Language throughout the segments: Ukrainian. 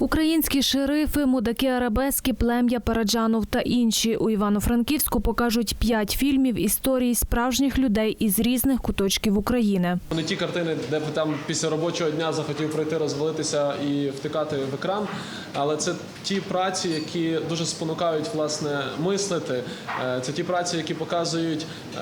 Українські шерифи, мудаки арабески, плем'я Параджанов та інші у Івано-Франківську покажуть п'ять фільмів історії справжніх людей із різних куточків України. Не ті картини, де б там після робочого дня захотів пройти, розвалитися і втикати в екран. Але це ті праці, які дуже спонукають власне мислити. Е, Це ті праці, які показують е,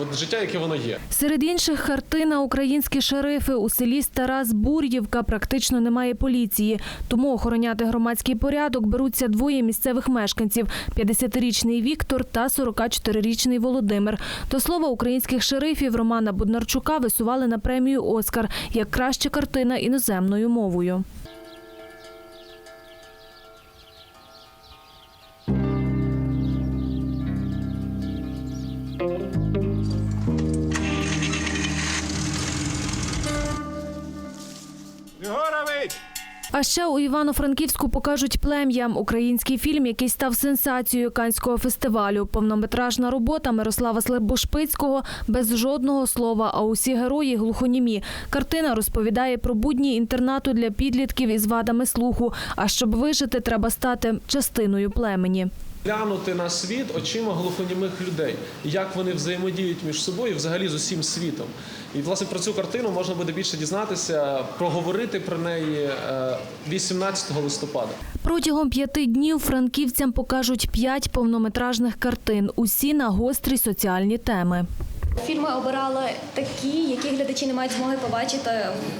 от життя, яке воно є. Серед інших картина українські шерифи у селі Стара Збур'ївка практично немає поліції, тому охороняти громадський порядок беруться двоє місцевих мешканців: 50-річний Віктор та 44-річний Володимир. До слова, українських шерифів Романа Буднарчука висували на премію Оскар як краща картина іноземною мовою. Єгорович! А ще у Івано-Франківську покажуть плем'ям український фільм, який став сенсацією канського фестивалю. Повнометражна робота Мирослава Слебошпицького без жодного слова. А усі герої глухонімі. Картина розповідає про будні інтернату для підлітків із вадами слуху. А щоб вижити, треба стати частиною племені. Глянути на світ очима глухонімих людей, як вони взаємодіють між собою, взагалі з усім світом. І власне про цю картину можна буде більше дізнатися, проговорити про неї е, 18 листопада. Протягом п'яти днів франківцям покажуть п'ять повнометражних картин. Усі на гострі соціальні теми. Фільми обирали такі, які глядачі не мають змоги побачити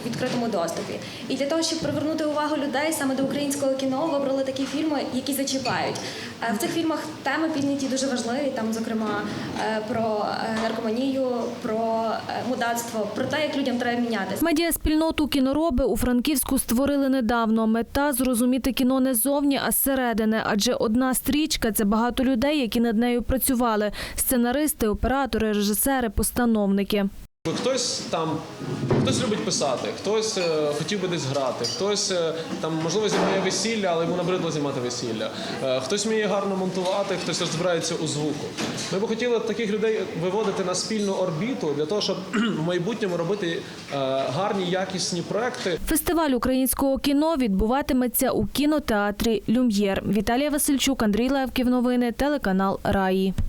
в відкритому доступі. І для того, щоб привернути увагу людей саме до українського кіно, вибрали такі фільми, які зачіпають. Е, В цих фільмах теми підняті дуже важливі. Там, зокрема, е, про е, наркоманію, про мудацтво, про те, як людям треба мінятися. Медіаспільноту кінороби у Франківську створили недавно. Мета зрозуміти кіно не ззовні, а зсередини. Адже одна стрічка це багато людей, які над нею працювали: сценаристи, оператори, режисери, постановники. Хтось там хтось любить писати, хтось е, хотів би десь грати, хтось е, там можливо знімає весілля, але йому набридло знімати весілля. Е, хтось вміє гарно монтувати, хтось розбирається у звуку. Ми б хотіли таких людей виводити на спільну орбіту для того, щоб в майбутньому робити е, гарні якісні проекти. Фестиваль українського кіно відбуватиметься у кінотеатрі Люм'єр. Віталія Васильчук, Андрій Левків. Новини, телеканал Раї.